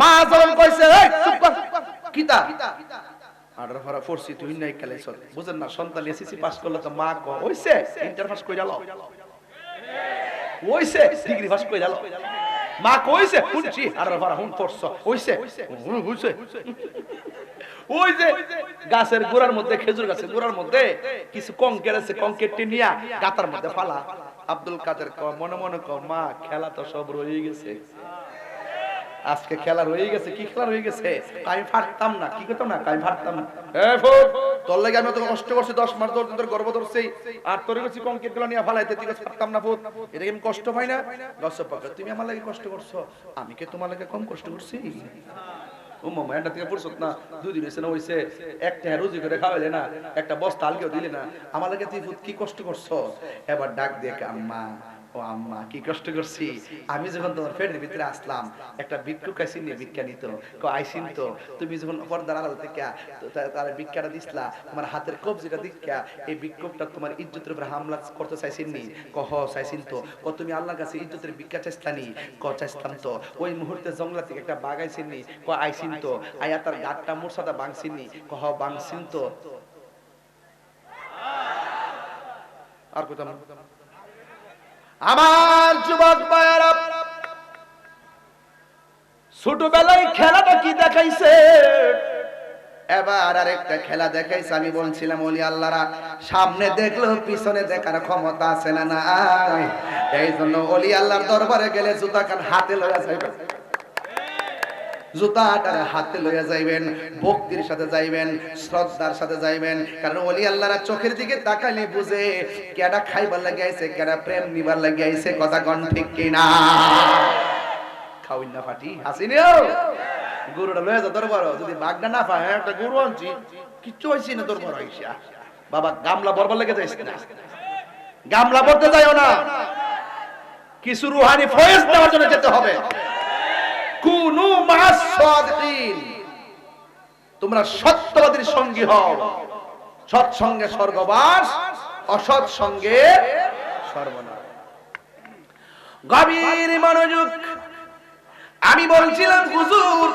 মা কইছে, এই, চুপ কর। কিতা? ফোরসি, তুই নাই বুঝেন না, সন্তান এসএসসি পাস করলে তো মা হইছে ইন্টার পাস হইছে ডিগ্রি পাস মা কইছে শুনছি। হুন ফোরস হইছে হইছে। ওই যে গাছের গোড়ার মধ্যে, খেজুর গাছের গোড়ার মধ্যে, কিছু কঙ্কের আছে কঙ্কেরটি নিয়া গাতার মধ্যে ফালা। আব্দুল কাদের ক, মনে মনে ক, মা, খেলা তো সব রয়ে গেছে। আজকে খেলা রয়ে গেছে কি খেলা রয়ে গেছে? আমি ফাটতাম না কি করতাম না? আমি ফাটতাম না? তোর লাগে আমি তো কষ্ট করছি দশ মাস ধরে তোর গর্ব ধরছি। আর তোর কাছে কঙ্কেরগুলো নিয়ে ফালাইতে তুই ফাটতাম না ফুট এটা আমি কষ্ট পাই না। গসব পাকা তুমি আমার লাগে কষ্ট করছ? আমি কি তোমার লাগে কম কষ্ট করছি? ও মামা এটা থেকে ফুরসত না। দুই দিন হয়েছে না হয়েছে। একটা রুজি করে খাওয়াইলে না একটা বস্তা আলকেও দিলে না। আমার লাগে তুই ফুট কি কষ্ট করছ? এবার ডাক দিয়ে আম্মা ও আম্মা, কি কষ্ট করছি। আমি যখন তোমার ফ্রেন্ডের ভিতরে আসলাম, একটা ভিক্ষুক আইসিন ভিক্ষা নিত। আইসিন তো। তুমি যখন পর্দার আড়াল থেকে তার ভিক্ষাটা দিসলা তোমার হাতের কবজিটা দিকা এই ভিক্ষুকটা তোমার ইজ্জতের উপর হামলা করতে চাইছেন নি। কহ চাইছেন তো। ক, তুমি আল্লাহর কাছে ইজ্জতের ভিক্ষা চাইছলানি ক, চাইছলাম তো। ওই মুহূর্তে জঙ্গলা থেকে একটা বাঘ আইসিন নি। ক, আইসিন তো। আয়া তার গাটটা মোরসাদা বাংসিন নি। কহ বাংসিন তো। আর কোথাও আমার যুবক ভাইয়েরা, ছোটবেলায় খেলাটা কি দেখাইছে? এবার আরেকটা খেলা দেখাইছে, আমি বলছিলাম, ওলি আল্লাহরা, সামনে দেখল পিছনে দেখার ক্ষমতা আছে না নাই? এই জন্য ওলি আল্লাহর দরবারে গেলে জুতা কান হাতে লয়া যাইবে জুতাটার হাতে লইয়া যাইবেন, ভক্তির সাথে যাইবেন, শ্রদ্ধার সাথে যাইবেন। কারণ ওলি আল্লাহরা চোখের দিকে তাকাইলে বুঝে কেডা খাইবার লাগে আইছে, কেডা প্রেম নিবার লাগে আইছে, কথা কন ঠিক কিনা। খাওইন না ফাটি হাসিনিও গরুটা লয়ে যা দরবার, যদি বাগদা না পায় একটা গরু আনছি, কিচ্ছু হইছি না দরবার আইসা। বাবা, গামলা বরবার লেগে যাইস না। গামলা পড়তে যাইও না। কিছু রুহানি ফয়েজ দেওয়ার জন্য যেতে হবে। কুনু মাস সাদিকিন তোমরা সত্যবাদীর সঙ্গী হও। সৎ সঙ্গে স্বর্গবাস, অসৎ সঙ্গে সর্বনাশ। গভীর মনোযোগ। আমি বলছিলাম, হুজুর,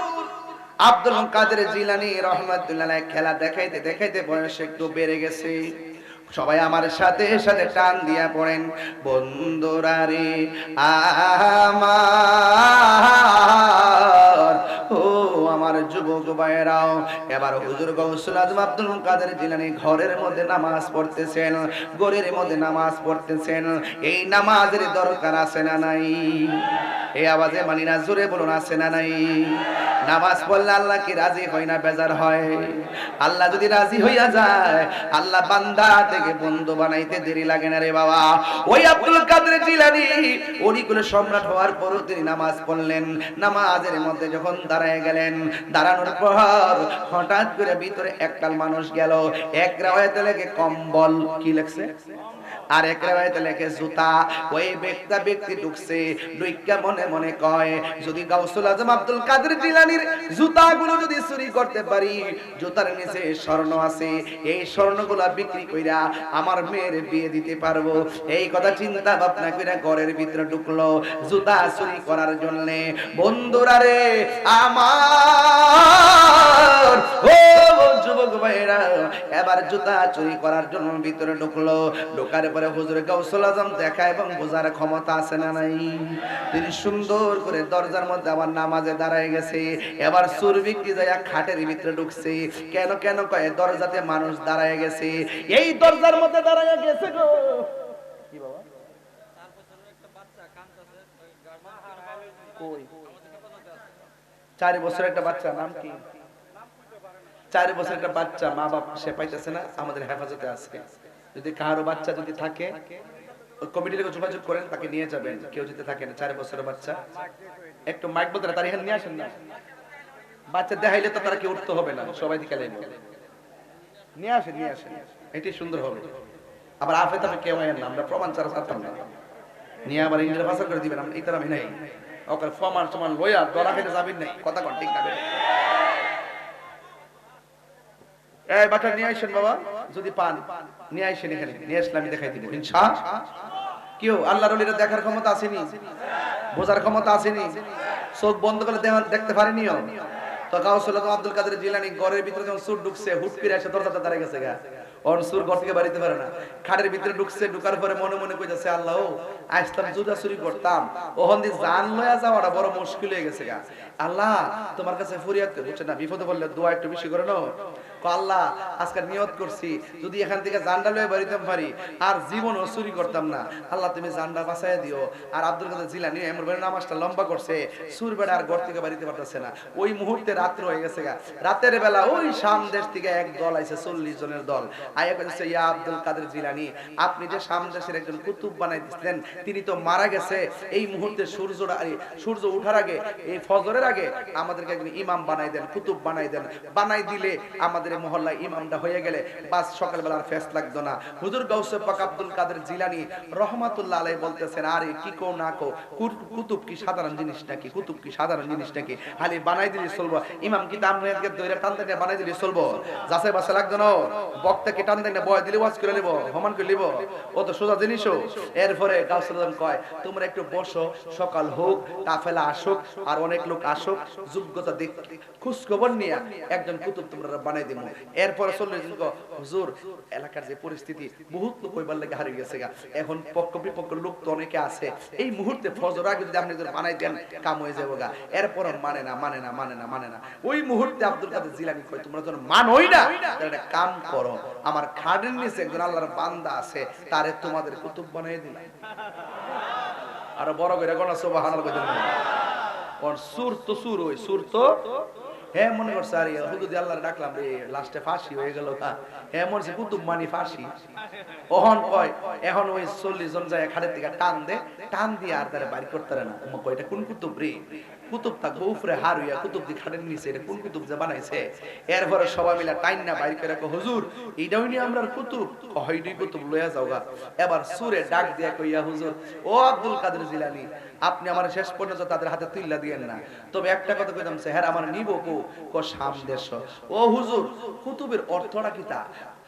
আব্দুল কাদের জিলানি রহমাতুল্লাহ খেলা দেখাইতে দেখাইতে বয়স একটু বেড়ে গেছে। সবাই আমার সাথে সাথে টান দিয়া পড়েন, বন্ধুরা রে, আমার ও আমার যুবক ভাইয়েরাও, এবার হুজুর গৌসুল আজম আব্দুল কাদের জিলানি ঘরের মধ্যে নামাজ পড়তেছেন গরের মধ্যে নামাজ পড়তেছেন, এই নামাজের দরকার আছে না নাই? এই আওয়াজে মানি না জোরে বলুন, আছে না নাই? নামাজ পড়লে আল্লাহ কি রাজি হয় না বেজার হয়? আল্লাহ যদি রাজি হইয়া যায়, আল্লাহ বান্দা থেকে বন্ধু বানাইতে দেরি লাগে না রে বাবা। ওই আব্দুল কাদের জিলানি, উনি কোন সম্রাট হওয়ার পরও তিনি নামাজ পড়লেন। নামাজের মধ্যে যখন দাঁড়ায় গেলেন, দাঁড়ানোর পর হঠাৎ করে ভিতরে একটাল মানুষ গেল। এক রাওয়ায়তে লেগে কম্বল। কি লেখছে? আর এক রেওয়ায়তে লেখে জুতা। ওই ব্যক্তি ব্যক্তি ঢুকছে ডুইকা মনে মনে কয়, যদি গাউসুল আজম আব্দুল কাদের জিলানির জুতাগুলো যদি চুরি করতে পারি, জুতার নিচে স্বর্ণ আছে, এই স্বর্ণগুলা বিক্রি কইরা আমার মেয়ের বিয়ে দিতে পারব। এই কথা চিন্তা ভাবনা কইরা ঘরের ভিতরে ঢুকলো, জুতা চুরি করার জন্য। বন্ধুরা রে, আমার ও যুবক ভাইরা এবার জুতা চুরি করার জন্য ভিতরে ঢুকলো। ঢোকার পরে হুজুর গাউসুল আজম দেখা এবং বোঝার ক্ষমতা আছে না নাই? তিনি সুন্দর করে দরজার মধ্যে আবার নামাজে দাঁড়ায় গেছে। এবার সুর বিক্রি যায় খাটের ভিতরে ঢুকছে। কেন কেন কয়, দরজাতে মানুষ দাঁড়ায় গেছে। এই দরজার মধ্যে দাঁড়ায় গেছে গো। কি বাবা? চার বছর একটা বাচ্চা, নাম কি? চার বছর একটা বাচ্চা মা বাপ সে পাইতেছে না, আমাদের হেফাজতে আছে। যদি কারও বাচ্চা যদি থাকে কমিটির যোগাযোগ করেন, তাকে নিয়ে যাবেন। কেউ চার বছরের বাচ্চা। একটু মাইক তার এখানে নিয়ে আসেন না। বাচ্চা দেখাইলে তো তারা কেউ উঠতে হবে না, সবাই দিকে নিয়ে আসেন নিয়ে আসেন। এটি সুন্দর হবে। আবার আফে তাফে কেউ না, আমরা প্রমাণ ছাড়া ছাড়তাম না। নিয়ে আবার ইংরেজি ভাষা করে দিবেন, আমরা আমি নাই। ওকে সমান দরা যাবেন নাই। কথা কন, ঠিক না এই বাটা নিয়ে আসেন বাবা, যদি পান, নিয়ে আসেন এখানে, নিয়ে আসলে আমি দেখাই দিব কেউ আল্লাহর দেখার ক্ষমতা আসেনি, বোঝার ক্ষমতা আসেনি, চোখ বন্ধ করে দেখতে পারিনি তো আজম আব্দুল কাদের জিলানি ঘরের ভিতরে যখন সুর ঢুকছে, হুট করে এসে দরজাটা দাঁড়িয়ে গেছে গা। অন সুর ঘর থেকে বাড়িতে পারে না। খাটের ভিতরে ঢুকছে, ঢুকার পরে মনে মনে কইতাছে, আল্লাহ আসতাম জুদা চুরি করতাম। ওহন দিয়ে জান লয়া যাওয়াটা বড় মুশকিল হয়ে গেছে গা। আল্লাহ, তোমার কাছে ফরিয়াদ করে বুঝছে না, বিপদে পড়লে দোয়া একটু বেশি করে নাও। আল্লাহ, আজকে নিয়ত করছি, যদি এখান থেকে জানডা লয়ে বাড়িতাম পারি, আর জীবনও চুরি করতাম না। আল্লাহ, তুমি জানডা বাঁচাই দিও। আর আব্দুল কাদের জিলানি এমন বেড়ে নামাজটা লম্বা করছে, সুর বেড়া আর ঘর থেকে বাড়িতে পারতেছে না। ওই মুহূর্তে রাত্র হয়ে গেছে গা। রাতের বেলা ওই শাম দেশ থেকে এক দল আইছে, চল্লিশ জনের দল। কুতুব আমাদের মহল্লায় ইমামটা হয়ে গেলে বাস সকালবেলা ফেস লাগতো না। হুজুর পাক আব্দুল কাদের জিলানি রহমাতুল্লাহ আলাই বলতেছেন, আরে কি কো না কো কুতুব কি সাধারণ জিনিস নাকি? কুতুব কি সাধারণ জিনিস নাকি? খালি বানাই দিলে চলবো। ইমাম কি তার মেয়েকে ধরে টান বানাই দিলে চলবো? যাচাই বাসে লাগতো না বক্তা পরিস্থিতি, বহুত লোক কইবার লাগে হারিয়ে গেছে এখন পক্ষ বিপক্ষ লোক তো অনেকে আছে। এই মুহূর্তে ফজর আগে যদি আপনি যদি বানাই দেন, কাম হয়ে যাব গা। এরপর মানে না মানে না মানে না মানে না। ওই মুহূর্তে আব্দুল কাদের জিলানি তোমরা যখন মানোই না কাম করো। আমার খাটের নিচে একজন আল্লাহর বান্দা আছে, তারে তোমাদের কুতুব বানাই দিলাম। আরও বড় করে গণা সুবহানাল্লাহ কইতেন কোন সুর তো সুর, ওই সুর তো হ্যাঁ মনে হুজুর আল্লাহর ডাকলাম রে লাস্টে ফাঁসি হয়ে গেল হ্যাঁ মনে হচ্ছে কুতুব মানি ফাঁসি। ওহন কয়, এখন ওই চল্লিশ জন যায় খাটের থেকে টান দে, টান দিয়ে আর তারা বাড়ি করতে না। কোন কুতুব রে? কুতুব থাকব, উপরে কুতুব দি নিচে, এটা কোন কুতুব বানাইছে? এরপরে সবাই মিলে টাইন না বাইর হুজুর কুতুব? কুতুব লইয়া যাও গা এবার সুরে ডাক দিয়া কইয়া, হুজুর, ও আব্দুল কাদের জিলানি, আপনি আমার শেষ পর্যন্ত তাদের হাতে তুইলা দিয়েন না। তবে একটা কথা কইতাম হ্যাঁ আমার নিব কো? ক সামদেশ ও হুজুর, কুতুবের অর্থটা কি তা?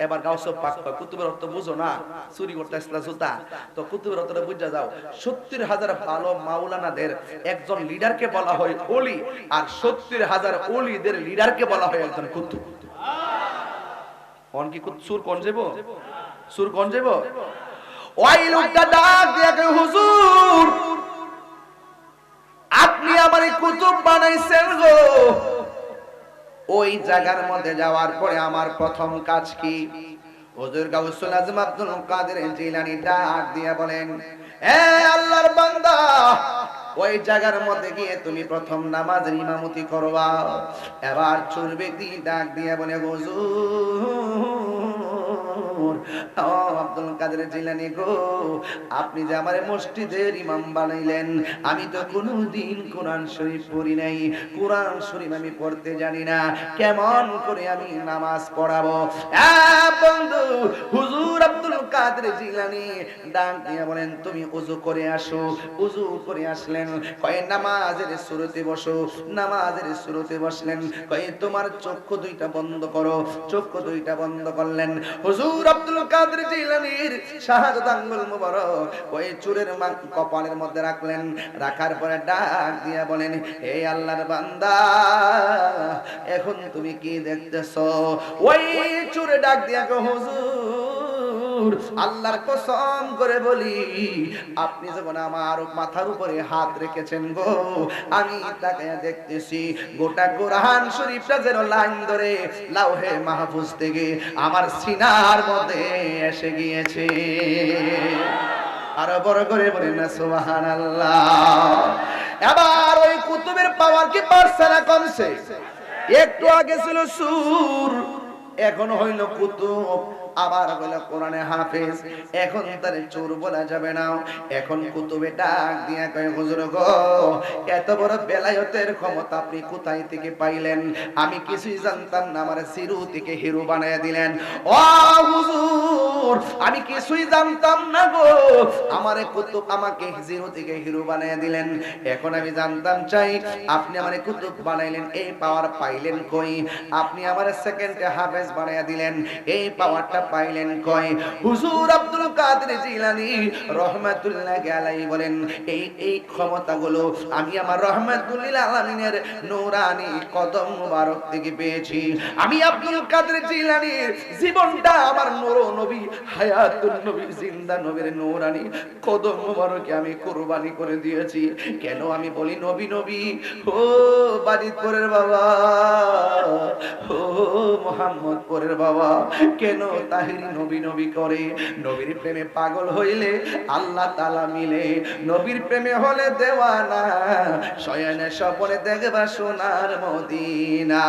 এবার গাউস পাক কয়, কুতুবের অর্থ বুঝো না চুরি করতে আসলা জুতা। তো কুতুবের অর্থটা বুঝা যাও সত্তর হাজার ভালো মাওলানাদের একজন লিডারকে বলা হয় ওলি আর সত্তর হাজার ওলিদের লিডারকে বলা হয় একজন কুতুব। কোন কি সুর কোন যাব সুর কোন যাব ওই লোকটা ডাক দিয়ে হুজুর আপনি আমার কুতুব বানাইছেন গো। ওই জায়গার মধ্যে যাওয়ার পরে আমার প্রথম কাজ কি? হুজুর গাউসুল আজম আব্দুল কাদের জিলানী ডাক দিয়ে বলেন, এ আল্লাহর বান্দা, ওই জায়গার মধ্যে গিয়ে তুমি প্রথম নামাজের ইমামতি করবা। এবার চুরবে ডাক দিয়ে বলে, হুজুর ও আব্দুল কাদের জিলানী গো, আপনি যে আমার মসজিদের ইমাম বানাইলেন, আমি তো কোরআন শরীফ পড়ি নাই। কোরআন শরীফ আমি পড়তে জানি না। কেমন করে আমি নামাজ পড়াবো? বন্ধু, হুজুর আব্দুল কাদের জিলানী দিয়ে বলেন, তুমি উজু করে আসো উজু করে আসলেন। কয়ে, নামাজের শুরুতে বসো। নামাজের শুরুতে বসলেন। কয়ে, তোমার চক্ষু দুইটা বন্ধ করো। চক্ষু দুইটা বন্ধ করলেন। হুজুর আব্দুল কাদের জিলানির শাহাদাত আঙ্গুল মুবারক ওই চুরের কপালের মধ্যে রাখলেন। রাখার পরে ডাক দিয়া বলেন, হে আল্লাহর বান্দা, এখন তুমি কি দেখতেছো? ওই চুরে ডাক দিয়া গো হুজুর আল্লাহর কসম করে বলি, আপনি যখন আমার মাথার উপরে হাত রেখেছেন গো, আমি তাকে দেখতেছি গোটা কোরআন শরীফটা যেন লাইন ধরে লাউহে মাহফুজ থেকে আমার সিনার মধ্যে এসে গিয়েছে। আরও বড় করে বলেন না সুবহান এবার ওই কুতুবের পাওয়ার কি বাড়ছে না কমছে? একটু আগে ছিল সুর, এখন হইল কুতুব। আবার হইল কোরআনে হাফেজ, এখন তার চোর বলা যাবে না। এখন কুতুবে ডাক দিয়া কয়, হুজুর গো, এত বড় বেলায়তের ক্ষমতা আপনি কোথায় থেকে পাইলেন? আমি কিছুই জানতাম না, আমার সিরু থেকে হিরো বানায় দিলেন। ও হুজুর, আমি কিছুই জানতাম না গো, আমারে কুতুব আমাকে জিরো থেকে হিরো বানায় দিলেন। এখন আমি জানতাম চাই, আপনি আমারে কুতুব বানাইলেন, এই পাওয়ার পাইলেন কই? আপনি আমার সেকেন্ডে হাফেজ বানায় দিলেন, এই পাওয়ারটা পাইলেন কয়? হুজুর আব্দুল কাদের জিলানী রহমাতুল্লাহ আলাইহি বলেন, এই এই ক্ষমতাগুলো আমি আমার রহমাতুল্লিল আলামিনের নূরানি কদম মুবারক থেকে পেয়েছি। আমি আব্দুল কাদের জিলানীর জীবনটা আমার নূর নবী, হায়াতুন নবী, জিন্দা নবীর নূরানি কদম মুবারকে আমি কুরবানি করে দিয়েছি। কেন আমি বলি নবী নবী? ও বাজিতপুরের বাবা, ও মোহাম্মদপুরের বাবা, কেন তাহিরি নবী নবী করে। নবীর প্রেমে পাগল হইলে আল্লাহ তালা মিলে। নবীর প্রেমে হলে দেওয়ানা, শয়নে সপনে দেখবা সোনার মদিনা।